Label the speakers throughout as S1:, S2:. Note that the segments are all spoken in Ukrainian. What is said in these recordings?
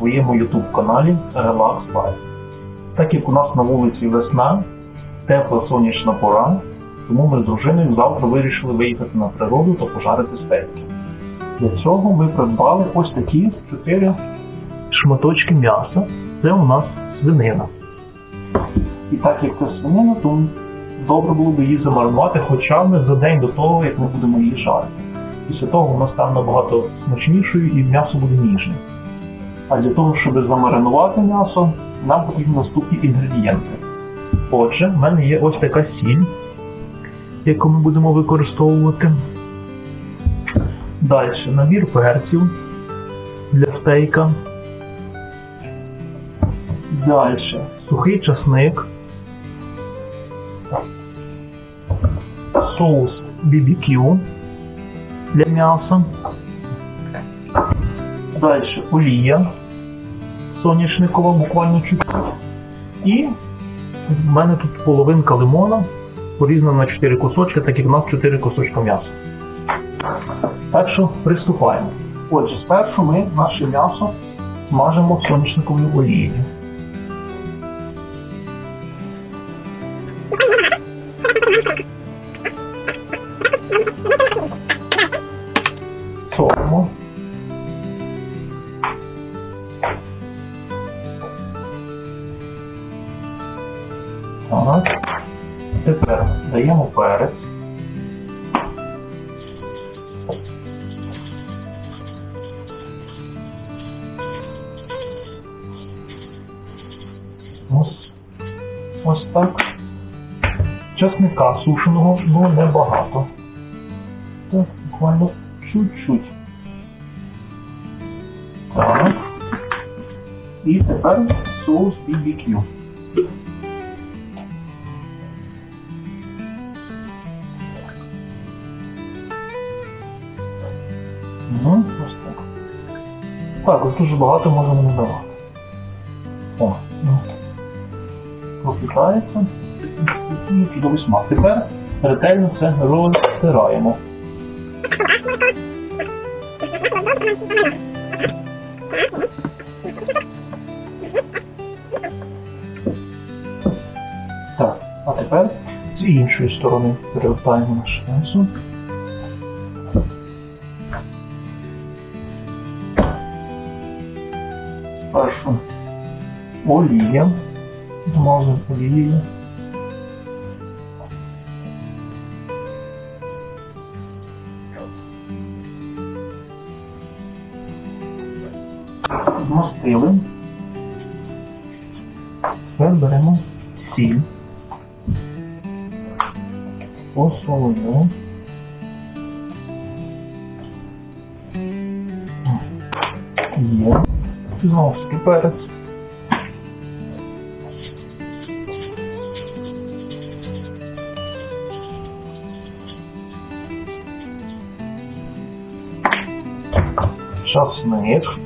S1: своєму YouTube каналі Relax Life. Так як у нас на вулиці весна, тепла сонячна пора, тому ми з дружиною завтра вирішили виїхати на природу та пожарити стейки. Для цього ми придбали ось такі чотири шматочки м'яса. Це у нас свинина. І так як це свинина, то добре було б її замаринувати хоча б за день до того, як ми будемо її жарити. Після того вона стане набагато смачнішою і м'ясо буде ніжним. А для того, щоб замаринувати м'ясо, нам потрібні наступні інгредієнти. Отже, в мене є ось така сіль, яку ми будемо використовувати. Далі набір перців для стейка. Далі сухий часник. Соус BBQ для м'яса. Далі олія соняшникова, буквально чуть-чуть. І в мене тут половинка лимона, порізана на 4 кусочки, так як в нас 4 кусочка м'яса. Так що приступаємо. Отже, спершу ми наше м'ясо смажимо соняшниковою олією. Солимо. Часника сушеного, ну небагато. Так, буквально чуть-чуть. Так. І тепер соус BBQ. Ну, ось так. Так, ось дуже багато можемо не давати. О, ну. Пропікається. Чудовий смак. Тепер ретельно це розтираємо. Так, а тепер з іншої сторони перевертаємо наше м'ясо. Спершу олія. Змазуємо олією. Змастили. Тепер беремо сіль. Посолимо. Є. Знову ж таки перець. Часник.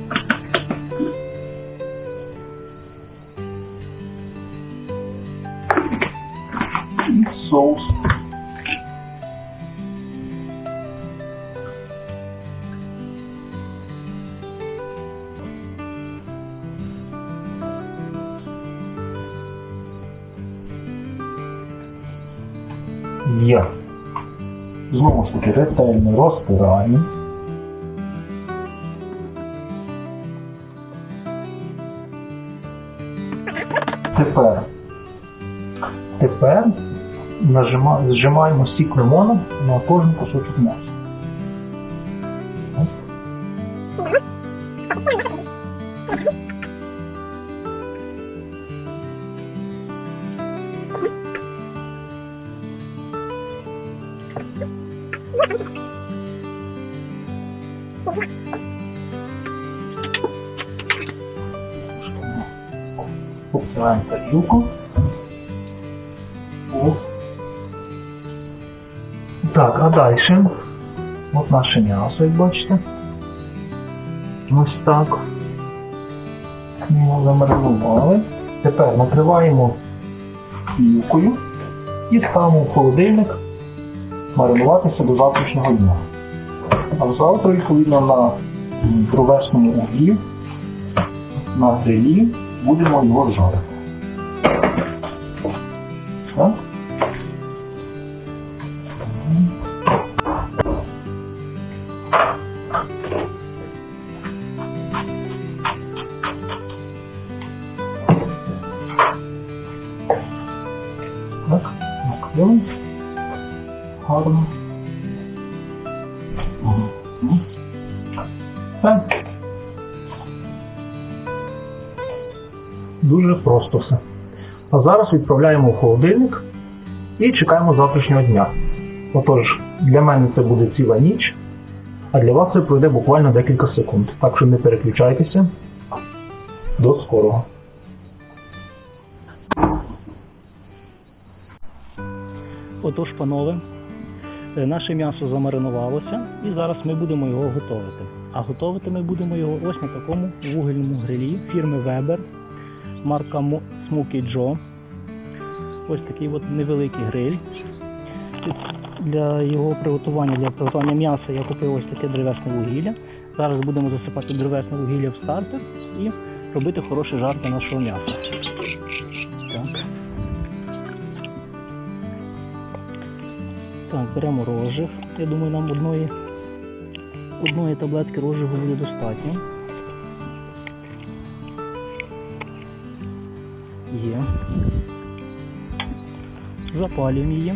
S1: І соус. Є. Знову ж таки ретельно розтираємо. Нажима, зжимаємо сік лимона на кожен кусочок м'яса. Обсираємо тарілку. Наше як бачите. Ось так. Ми замаринували. Тепер накриваємо плівкою і ставимо в холодильник маринуватися до завтрашнього дня. А завтра, відповідно, на дровесному углі на грилі будемо його жарити. Гарно. Мгм. Все. Дуже просто все. А зараз відправляємо в холодильник і чекаємо завтрашнього дня. Отож, для мене це буде ціла ніч, а для вас це пройде буквально декілька секунд. Так що не переключайтеся. До скорого.
S2: Отож, панове, е, наше м'ясо замаринувалося і зараз ми будемо його готувати. А готувати ми будемо його ось на такому вугільному грилі фірми Weber, марка Mo- Smoky Joe. Ось такий от невеликий гриль. Для його приготування, для приготування м'яса я купив ось таке древесне вугілля. Зараз будемо засипати древесне вугілля в стартер і робити хороший жар для нашого м'яса. Так, беремо розжиг. Я думаю, нам одної, одної таблетки розжигу буде достатньо. Є. Запалюємо її.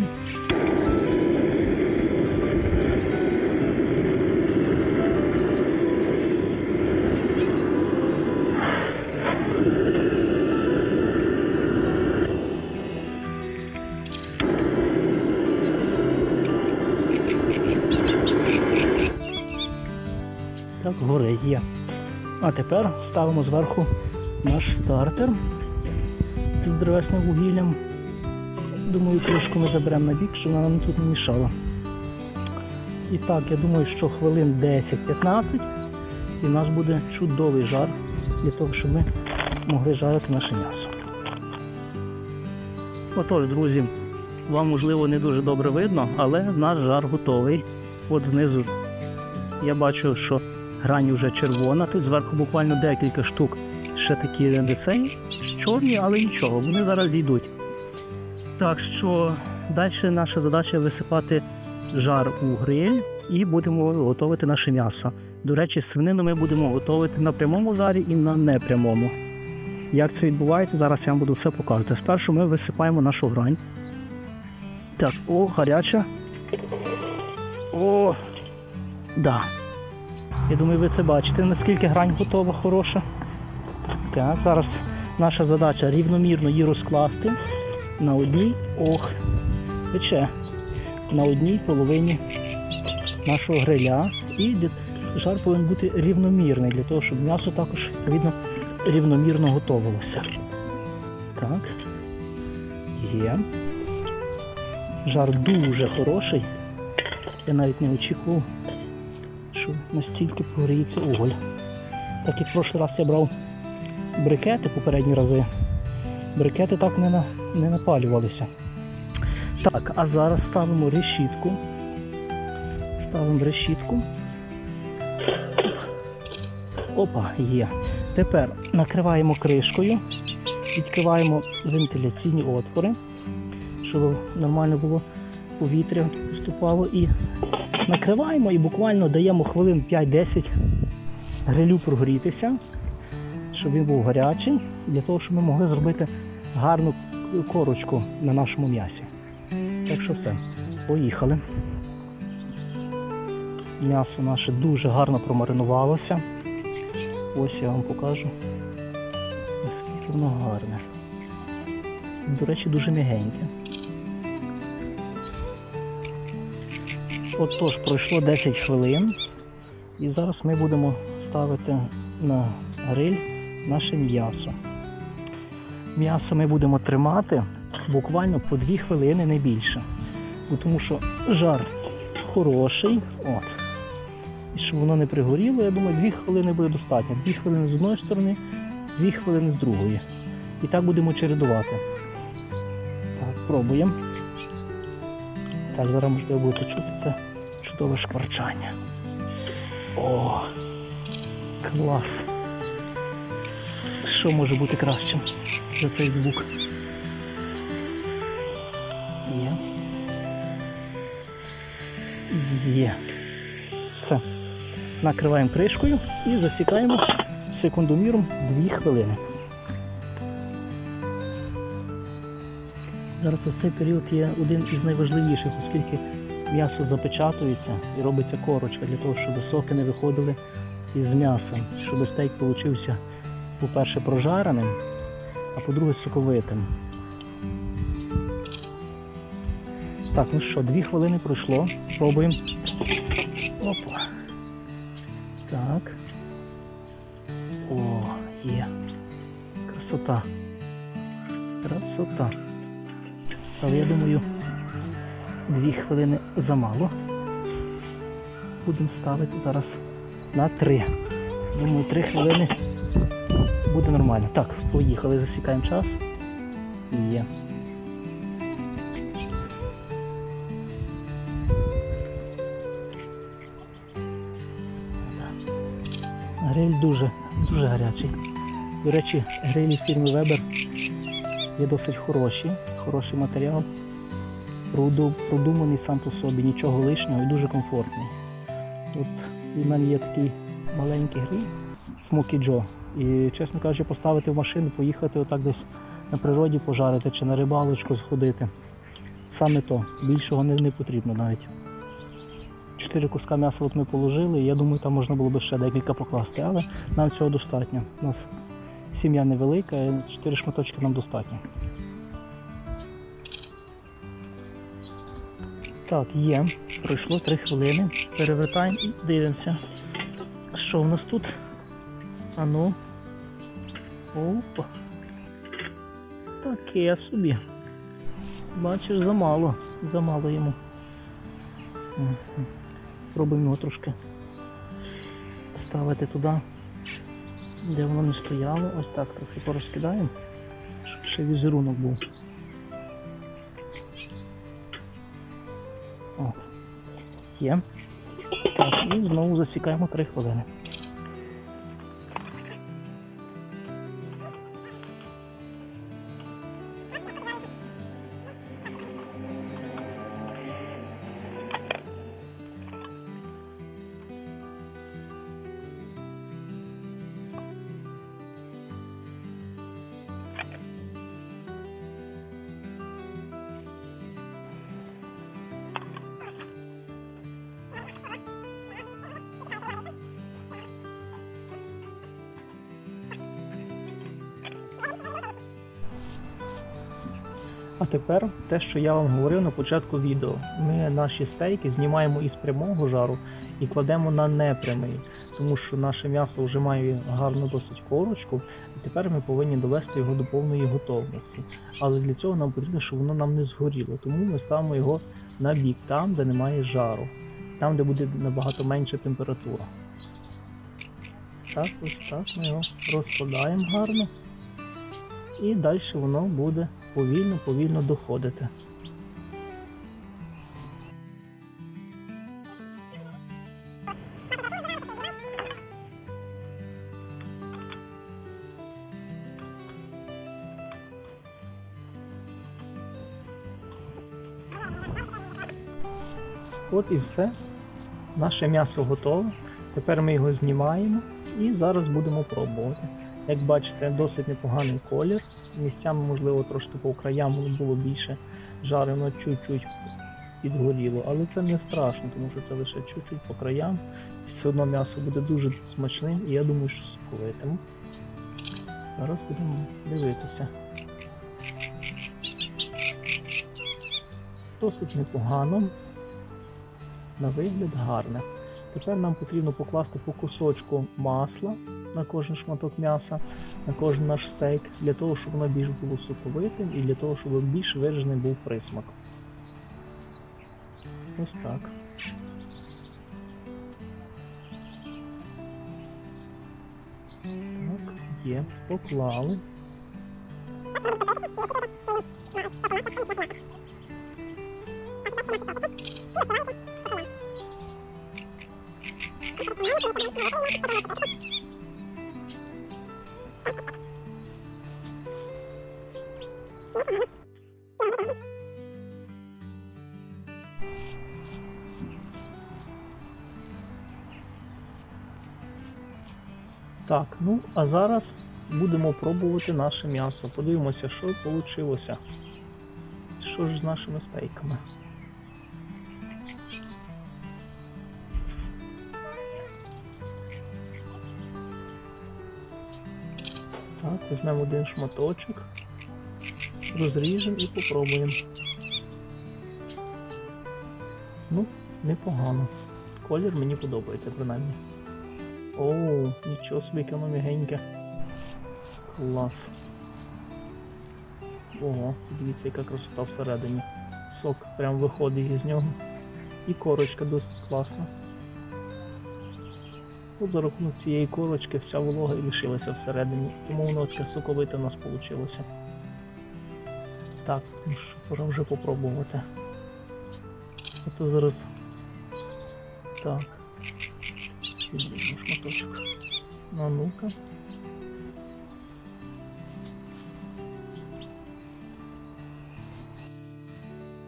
S2: А тепер ставимо зверху наш стартер з древесним вугіллям. Думаю, кришку ми заберемо на бік, щоб вона нам тут не мішала. І так, я думаю, що хвилин 10-15 і в нас буде чудовий жар для того, щоб ми могли жарити наше м'ясо. Отож, друзі, вам можливо не дуже добре видно, але наш жар готовий. От знизу я бачу, що грань вже червона, тут зверху буквально декілька штук ще такі рендецей, чорні, але нічого, вони зараз дійдуть. Так що далі наша задача висипати жар у гриль і будемо готувати наше м'ясо. До речі, свинину ми будемо готувати на прямому жарі і на непрямому. Як це відбувається, зараз я вам буду все показувати. Спершу ми висипаємо нашу грань. Так, о, гаряча. О, да. Я думаю, ви це бачите, наскільки грань готова, хороша. Так, зараз наша задача рівномірно її розкласти на одній, ох, пече, на одній половині нашого гриля. І жар повинен бути рівномірний, для того, щоб м'ясо також відповідно рівномірно готувалося. Так. Є. Жар дуже хороший. Я навіть не очікував, що настільки прогріється уголь. Так як в прошлий раз я брав брикети попередні рази, брикети так не, на, не напалювалися. Так, а зараз ставимо решітку. Ставимо решітку. Опа, є. Тепер накриваємо кришкою, відкриваємо вентиляційні отвори, щоб нормально було повітря вступало і накриваємо і буквально даємо хвилин 5-10 грилю прогрітися, щоб він був гарячий, для того, щоб ми могли зробити гарну корочку на нашому м'ясі. Так що все, поїхали. М'ясо наше дуже гарно промаринувалося. Ось я вам покажу, наскільки воно гарне. До речі, дуже м'ягеньке. Отож, пройшло 10 хвилин, і зараз ми будемо ставити на гриль наше м'ясо. М'ясо ми будемо тримати буквально по 2 хвилини, не більше. Тому що жар хороший, от. І щоб воно не пригоріло, я думаю, 2 хвилини буде достатньо. 2 хвилини з одної сторони, 2 хвилини з другої. І так будемо чередувати. Так, пробуємо. Так, зараз можливо будете чути це чудове шкварчання. О! Клас. Що може бути кращим за цей звук? Є. Є. Все. Накриваємо кришкою і засікаємо секундоміром 2 хвилини. Зараз у цей період є один із найважливіших, оскільки м'ясо запечатується і робиться корочка для того, щоб соки не виходили із м'яса, щоб стейк получився, по-перше, прожареним, а по-друге, соковитим. Так, ну що, дві хвилини пройшло. Пробуємо. Опа. Так. О, є. Красота. Красота. Але я думаю, дві хвилини замало. Будемо ставити зараз на три. Думаю, три хвилини буде нормально. Так, поїхали, засікаємо час. Є. Гриль дуже, дуже гарячий. До речі, грилі фірми Weber є досить хороші, хороший матеріал. Продуманий сам по собі, нічого лишнього і дуже комфортний. От у мене є такий маленький гриль Smoky Joe. І, чесно кажучи, поставити в машину, поїхати отак десь на природі пожарити чи на рибалочку сходити. Саме то, більшого не, не потрібно навіть. Чотири куска м'яса от ми положили, і я думаю, там можна було б ще декілька покласти, але нам цього достатньо. У нас сім'я невелика, чотири шматочки нам достатньо. Так, є. Пройшло три хвилини. Перевертаємо і дивимося. Що в нас тут? Ану. Опа. Таке собі. Бачиш, замало. Замало йому. Пробуємо його трошки ставити туди, де воно не стояло. Ось так трохи порозкидаємо, щоб ще візерунок був. Є. Так, і знову засікаємо 3 хвилини. А тепер те, що я вам говорив на початку відео. Ми наші стейки знімаємо із прямого жару і кладемо на непрямий, тому що наше м'ясо вже має гарну досить корочку, і тепер ми повинні довести його до повної готовності. Але для цього нам потрібно, щоб воно нам не згоріло. Тому ми ставимо його на бік, там, де немає жару, там, де буде набагато менша температура. Так, ось так ми його розкладаємо гарно. І далі воно буде повільно, повільно доходити. От і все. Наше м'ясо готове. Тепер ми його знімаємо і зараз будемо пробувати. Як бачите, досить непоганий колір. Місцями, можливо, трошки по краям було більше жарено, чуть-чуть підгоріло, але це не страшно, тому що це лише чуть-чуть по краям. Все одно м'ясо буде дуже смачним і я думаю, що соковитим. Зараз будемо дивитися. Досить непогано. На вигляд гарне. Тепер нам потрібно покласти по кусочку масла на кожен шматок м'яса, на кожен наш стейк, для того, щоб воно більш було соковитим і для того, щоб більш виражений був присмак. Ось так. Так, є, поклали. Так, ну а зараз будемо пробувати наше м'ясо. Подивимося, що вийшло. Що ж з нашими стейками. Так, візьмемо один шматочок, розріжемо і попробуємо. Ну, непогано. Колір мені подобається, принаймні. Оу, нічого собі, м'ягеньке. Клас. Ого, дивіться, яка красота всередині. Сок прям виходить із нього. І корочка досить класна. Тут за рахунок цієї корочки вся волога і лишилася всередині, тому воно таке соковите у нас вийшло. Так, ну що, пора вже попробувати. Ото зараз. Так. Відріжемо шматочок. Ну, а ну-ка.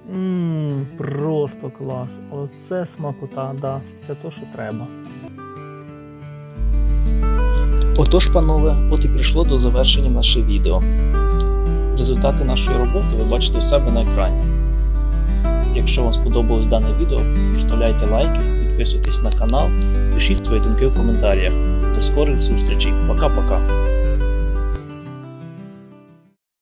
S2: Ммм, просто клас. Оце смакота, да. Це то, що треба.
S1: Отож, панове, от і прийшло до завершення наше відео. Результати нашої роботи ви бачите у себе на екрані. Якщо вам сподобалось дане відео, проставляйте лайки, підписуйтесь на канал, пишіть свої думки в коментарях. До скорих зустрічей. Пока-пока.